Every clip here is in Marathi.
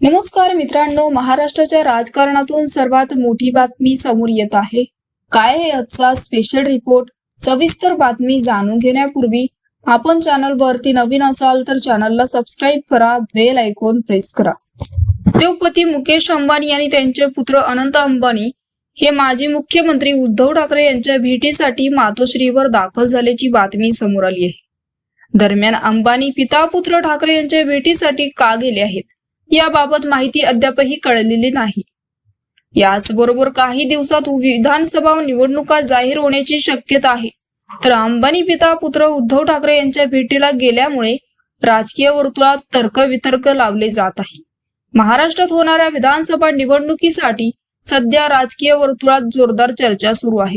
नमस्कार मित्रांनो महाराष्ट्राच्या राजकारणातून सर्वात मोठी बातमी समोर येत आहे. काय आहे आजचा स्पेशल रिपोर्ट सविस्तर बातमी जाणून घेण्यापूर्वी आपण चॅनलवरती नवीन असाल तर चॅनलला सबस्क्राईब करा बेल आयकॉन प्रेस करा. उद्योगपती मुकेश अंबानी आणि त्यांचे पुत्र अनंत अंबानी हे माजी मुख्यमंत्री उद्धव ठाकरे यांच्या भेटीसाठी मातोश्रीवर दाखल झाल्याची बातमी समोर आली आहे. दरम्यान अंबानी पिता पुत्र ठाकरे यांच्या भेटीसाठी का गेले आहेत? याबाबत माहिती अद्यापही कळलेली नाही. याचबरोबर काही दिवसात विधानसभा निवडणुका जाहीर होण्याची शक्यता आहे. तर अंबानी पिता पुत्र उद्धव ठाकरे यांच्या भेटीला गेल्यामुळे राजकीय वर्तुळात तर्कवितर्क लावले जात आहे. महाराष्ट्रात होणाऱ्या विधानसभा निवडणुकीसाठी सध्या राजकीय वर्तुळात जोरदार चर्चा सुरू आहे.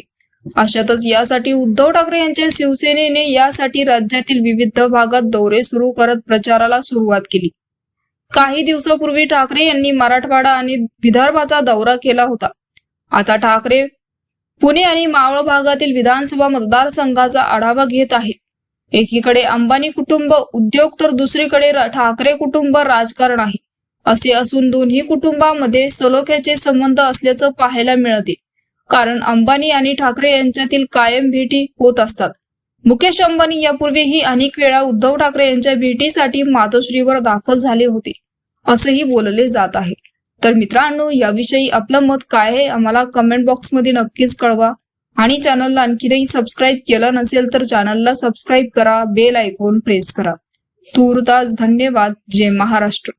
अशातच यासाठी उद्धव ठाकरे यांच्या शिवसेनेने यासाठी राज्यातील विविध भागात दौरे सुरू करत प्रचाराला सुरुवात केली. काही दिवसापूर्वी ठाकरे यांनी मराठवाडा आणि विदर्भाचा दौरा केला होता. आता ठाकरे पुणे आणि मावळ भागातील विधानसभा मतदारसंघाचा आढावा घेत आहे. एकीकडे अंबानी कुटुंब उद्योग तर दुसरीकडे ठाकरे कुटुंब राजकारण आहे. असे असून दोन्ही कुटुंबामध्ये सलोख्याचे संबंध असल्याचं पाहायला मिळते. कारण अंबानी आणि ठाकरे यांच्यातील कायम भेटी होत असतात. मुकेश अंबानी यापूर्वीही अनेक वेळा उद्धव ठाकरे यांच्या भेटीसाठी मातोश्रीवर दाखल झाले होते. असंही बोलले जात आहे. तर मित्रांनो याविषयी आपलं मत काय आहे आम्हाला कमेंट बॉक्समध्ये नक्कीच कळवा. आणि चॅनलला आणखीनही सबस्क्राईब केलं नसेल तर चॅनलला सबस्क्राईब करा बेल आयकॉन प्रेस करा. तूर्तास धन्यवाद. जय महाराष्ट्र.